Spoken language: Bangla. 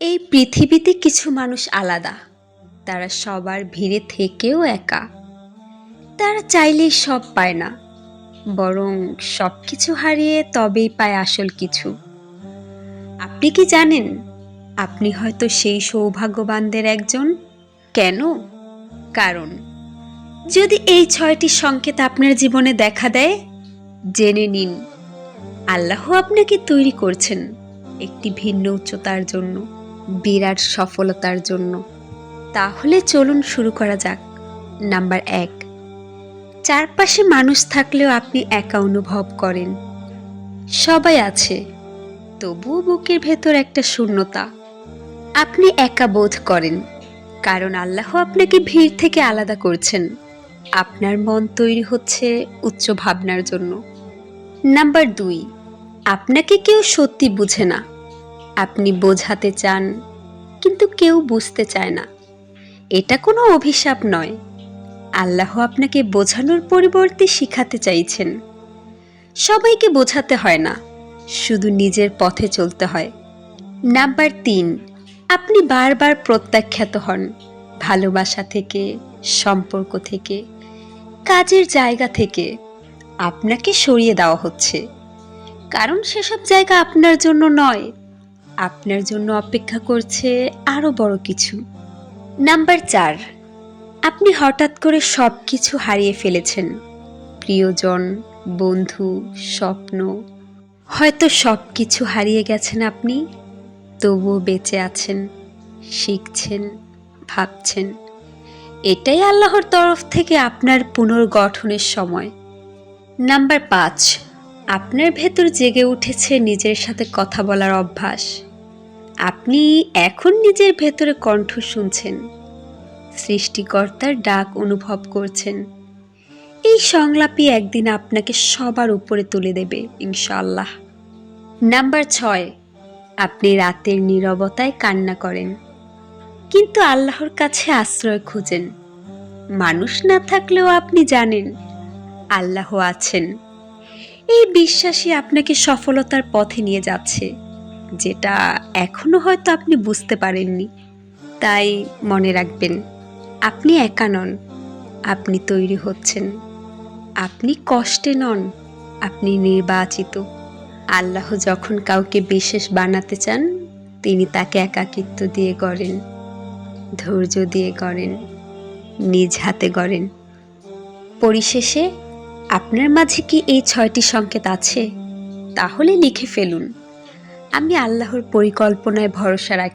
এই পৃথিবীতে কিছু মানুষ আলাদা। তারা সবার ভিড়ে থেকেও একা। তারা চাইলেই সব পায় না। বরং সব কিছু হারিয়ে তবেই পায় আসল কিছু। আপনি কি জানেন, আপনি হয়তো সেই সৌভাগ্যবানদের একজন? কেন? কারণ, যদি এই ছয়টি সংকেত আপনার জীবনে দেখা দেয়, জেনে নিন, আল্লাহ আপনাকে তৈরি করছেন একটি ভিন্ন উচ্চতার জন্য। বিরাট সফলতার জন্য। তাহলে চলুন শুরু করা যাক। নাম্বার এক। চারপাশে মানুষ থাকলেও আপনি একা অনুভব করেন। সবাই আছে, তবুও বুকের ভেতর একটা শূন্যতা। আপনি একা বোধ করেন, কারণ আল্লাহ আপনাকে ভিড় থেকে আলাদা করছেন। আপনার মন তৈরি হচ্ছে উচ্চ ভাবনার জন্য। নাম্বার দুই। আপনাকে কেউ সত্যি বুঝে না। আপনি বোঝাতে চান, কিন্তু কেউ বুঝতে চায় না। এটা কোনো অভিশাপ নয়। আল্লাহ আপনাকে বোঝানোর পরিবর্তে শিখাতে চাইছেন। সবাইকে বোঝাতে হয় না, শুধু নিজের পথে চলতে হয়। নাম্বার তিন, আপনি বারবার প্রত্যাখ্যাত হন ভালোবাসা থেকে, সম্পর্ক থেকে, কাজের জায়গা থেকে। আপনাকে সরিয়ে দেওয়া হচ্ছে। কারণ সেসব জায়গা আপনার জন্য নয় আপনার জন্য অপেক্ষা করছে আরও বড় কিছু। নাম্বার চার, আপনি হঠাৎ করে সব কিছু হারিয়ে ফেলেছেন। প্রিয়জন, বন্ধু, স্বপ্ন, হয়তো সব কিছু হারিয়ে গেছেন আপনি। তবুও বেঁচে আছেন, শিখছেন, ভাবছেন। এটাই আল্লাহর তরফ থেকে আপনার পুনর্গঠনের সময়। নাম্বার পাঁচ, আপনার ভেতর জেগে উঠেছে নিজের সাথে কথা বলার অভ্যাস। আপনি এখন নিজের ভেতরে কণ্ঠ শুনছেন। সৃষ্টিকর্তার ডাক অনুভব করছেন। এই সংলাপই একদিন আপনাকে সবার উপরে তুলে দেবে ইনশাল্লাহ নাম্বার ছয়, আপনি রাতের নীরবতায় কান্না করেন। কিন্তু আল্লাহর কাছে আশ্রয় খুঁজেন। মানুষ না থাকলেও আপনি জানেন, আল্লাহ আছেন। এই বিশ্বাসই আপনাকে সফলতার পথে নিয়ে যাচ্ছে। যেটা এখনও হয়তো আপনি বুঝতে পারেননি। তাই মনে রাখবেন, আপনি একা নন, আপনি তৈরি হচ্ছেন। আপনি কষ্টে নন, আপনি নির্বাচিত। আল্লাহ যখন কাউকে বিশেষ বানাতে চান, তিনি তাকে একাকিত্ব দিয়ে গড়েন, ধৈর্য দিয়ে গড়েন, নিজ হাতে গড়েন। পরিশেষে, আপনার মাঝে কি এই ছয়টি সংকেত আছে? তাহলে লিখে ফেলুন। আমি আল্লাহর পরিকল্পনায় ভরসা রাখি।